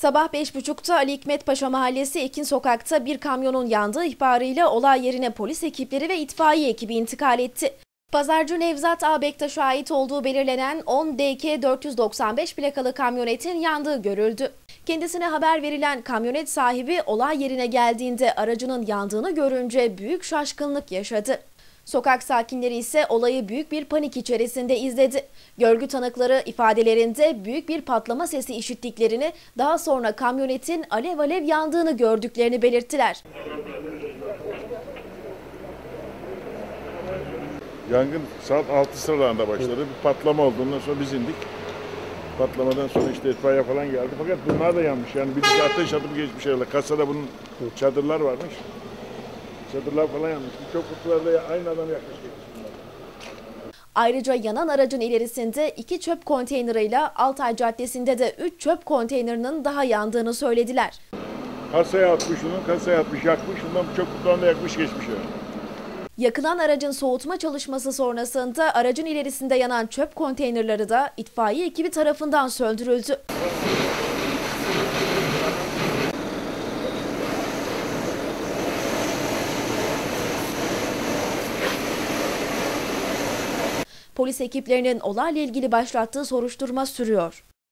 Sabah 5.30'da Ali Hikmet Paşa Mahallesi Ekin Sokak'ta bir kamyonun yandığı ihbarıyla olay yerine polis ekipleri ve itfaiye ekibi intikal etti. Pazarcı Nevzat A. Bektaş'a ait olduğu belirlenen 10 DK 495 plakalı kamyonetin yandığı görüldü. Kendisine haber verilen kamyonet sahibi olay yerine geldiğinde aracının yandığını görünce büyük şaşkınlık yaşadı. Sokak sakinleri ise olayı büyük bir panik içerisinde izledi. Görgü tanıkları ifadelerinde büyük bir patlama sesi işittiklerini, daha sonra kamyonetin alev alev yandığını gördüklerini belirttiler. Yangın saat 6 sıralarında başladı. Bir patlama oldu. Ondan sonra biz indik. Patlamadan sonra işte itfaiye falan geldi. Fakat bunlar da yanmış. Yani birisi ateş atıp geçmiş herhalde. Kasada bunun çadırlar varmış. Çadırlar falan yanmış. Birçok kutularda aynı adam yaklaşık. Ayrıca yanan aracın ilerisinde iki çöp konteyneriyle Altay Caddesi'nde de 3 çöp konteynerinin daha yandığını söylediler. Kasaya atmış onu, kasaya atmış, yakmış. Bundan birçok kutularında yakmış geçmiş yani. Yakılan aracın soğutma çalışması sonrasında aracın ilerisinde yanan çöp konteynerleri de itfaiye ekibi tarafından söndürüldü. Polis ekiplerinin olayla ilgili başlattığı soruşturma sürüyor.